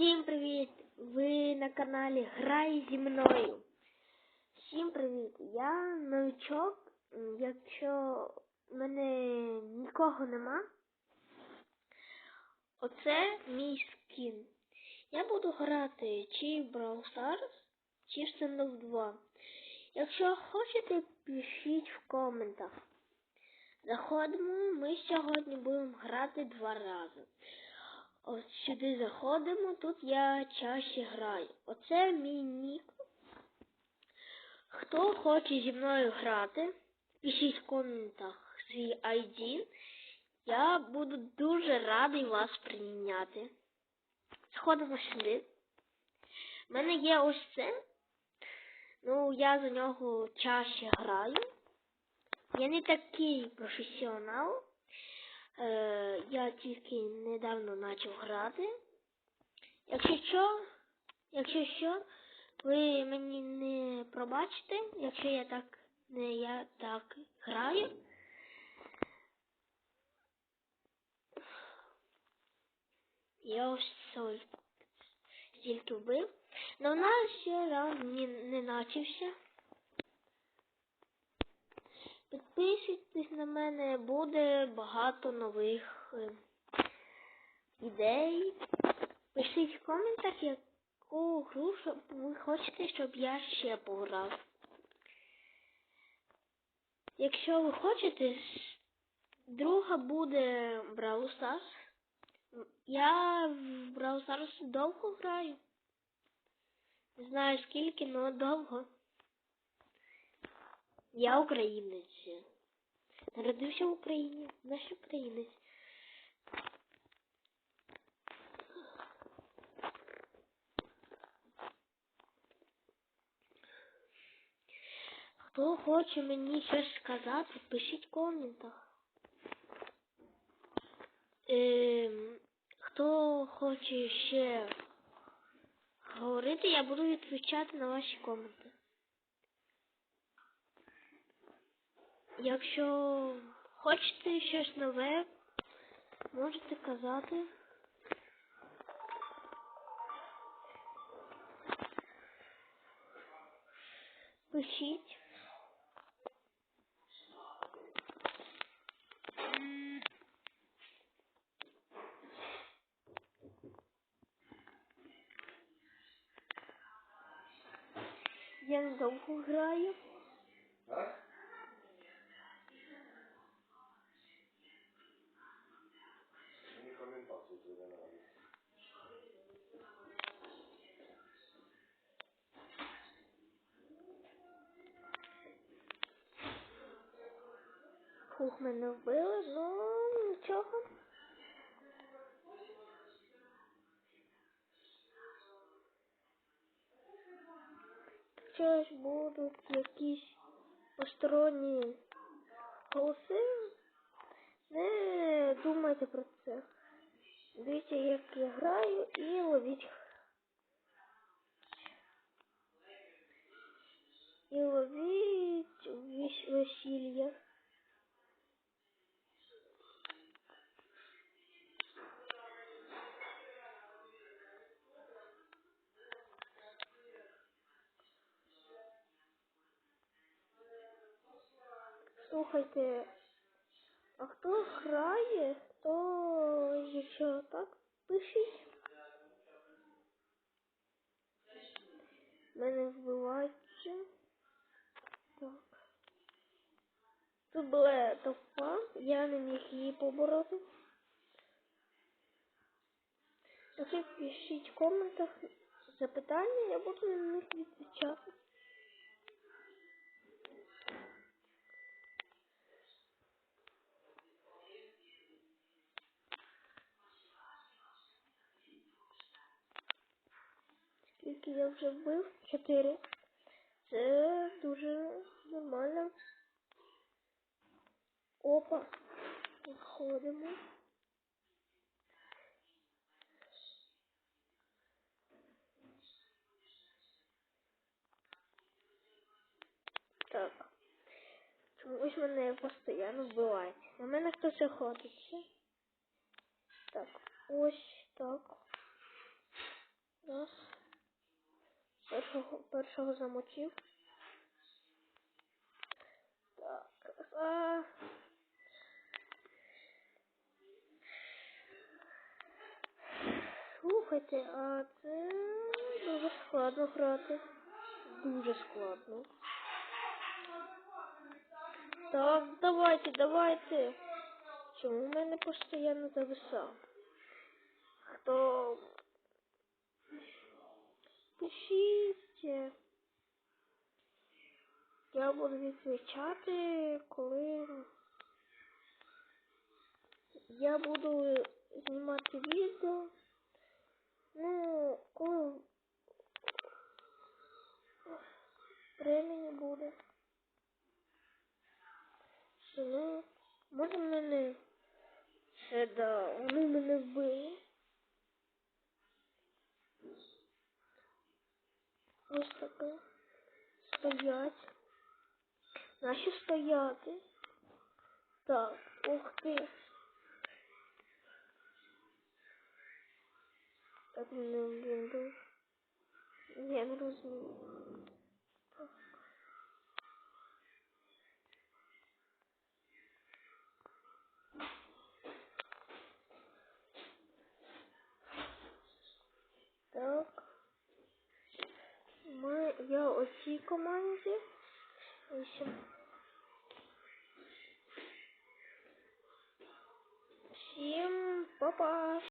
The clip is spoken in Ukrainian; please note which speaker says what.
Speaker 1: Всім привіт! Ви на каналі Грай зі мною. Всім привіт! Я новичок. Якщо мене нікого нема, оце мій скін. Я буду грати чи в Brawl Stars, чи в Standoff 2. Якщо хочете, пишіть в коментах. Заходимо, ми сьогодні будемо грати два рази. Ось сюди заходимо, тут я чаще граю. Оце мій нік. Хто хоче зі мною грати, пишіть в коментах свій ID. Я буду дуже радий вас прийняти. Сходимо сюди. У мене є ось це. Ну, я за нього чаще граю. Я не такий професіонал. Е, я тільки недавно почав грати. Якщо що, якщо що, ви мені не пробачите, якщо я так не я так граю. Я ось соль стільки вбив. Но в нас ще раунд не, не начався. Підписуйтесь на мене, буде багато нових е, ідей. Пишіть в коментах, яку гру ви хочете, щоб я ще пограв. Якщо ви хочете, друга буде Brawl Stars. Я в Brawl Stars довго граю. Не знаю скільки, але довго. Я українець. Народився в Україні. Наш українець. Хто хоче мені щось сказати, пишіть в коментах. Ем, хто хоче ще говорити, я буду відповідати на ваші коменти. Якщо хочете щось нове, можете казати. Пишіть. Я недовго граю.
Speaker 2: Туди
Speaker 1: мене вбили, ну нічого. Ще будуть якісь посторонні голоси. Не думайте про це. Дивіться, як я граю і ловіть. І ловіть вес- весілля. Слухайте, а хто грає, то якщо так, пишіть. Мене вбиваються. Так. Тут була толпа, я не міг її побороти. Якщо пишіть в коментах запитання, я буду на них відповідати. Скільки я вже вбив? Чотири. Це дуже нормально. Опа. Виходимо. Так. Чомусь мене постійно вбивають. На мене хтось охотиться. Так, ось так. Першого, першого замочив. Так. А... Слухайте, а це дуже складно грати. Дуже складно. Так, давайте, давайте. Чому в мене постійно зависав? Хто пишіть. Я коли я буду знімати відео. Ну, коли времени буде. Ну, може мене ще да, вони мене вбили. Ось таке. Стоять. Наші стояти. Так, ух ти. Так мене вбили. Я не розумію. Так. Ми, я у цій команді. Ось. Всім па-па!